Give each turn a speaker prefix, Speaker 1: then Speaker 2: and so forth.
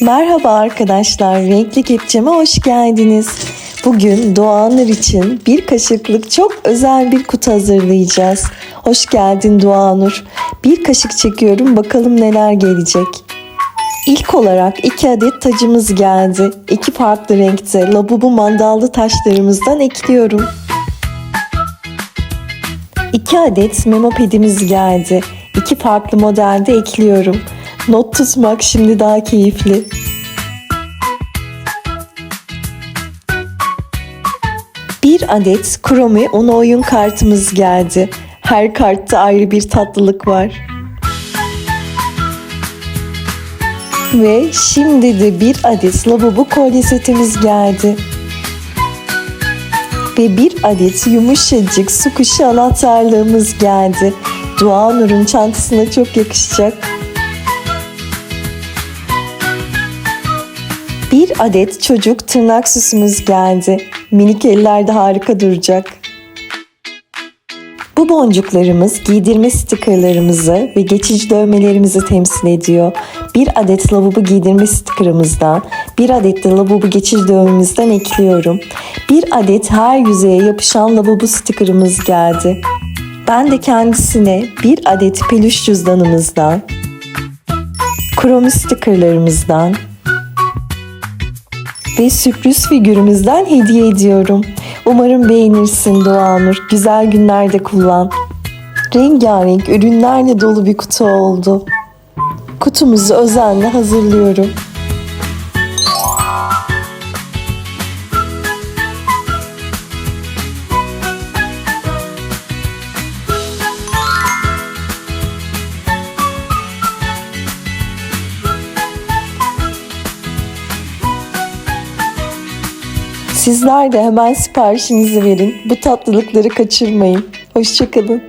Speaker 1: Merhaba arkadaşlar, Renkli Kepçeme hoş geldiniz. Bugün Doğanır için bir kaşıklık çok özel bir kutu hazırlayacağız. Hoş geldin Doğanur. Bir kaşık çekiyorum bakalım neler gelecek. İlk olarak iki adet tacımız geldi. İki farklı renkte labubu mandallı taşlarımızdan ekliyorum. İki adet memopedimiz geldi. İki farklı modelde ekliyorum. Not tutmak şimdi daha keyifli. Bir adet Chrome Uno oyun kartımız geldi. Her kartta ayrı bir tatlılık var. Ve şimdi de bir adet lavabo kolye setimiz geldi. Ve bir adet yumuşacık su kuşu anahtarlığımız geldi. Dua Nur'un çantasına çok yakışacak. Bir adet çocuk tırnak süsümüz geldi. Minik ellerde harika duracak. Bu boncuklarımız giydirme stikerlerimizi ve geçici dövmelerimizi temsil ediyor. Bir adet lavabo giydirme stikerımızdan, bir adet de lavabo geçici dövmemizden ekliyorum. Bir adet her yüzeye yapışan lavabo stikerimiz geldi. Ben de kendisine bir adet peluş cüzdanımızdan, kromi stikerlerimizden ve sürpriz figürümüzden hediye ediyorum. Umarım beğenirsin Doğanur. Güzel günlerde kullan. Rengarenk ürünlerle dolu bir kutu oldu. Kutumuzu özenle hazırlıyorum. Sizler de hemen siparişinizi verin. Bu tatlılıkları kaçırmayın. Hoşçakalın.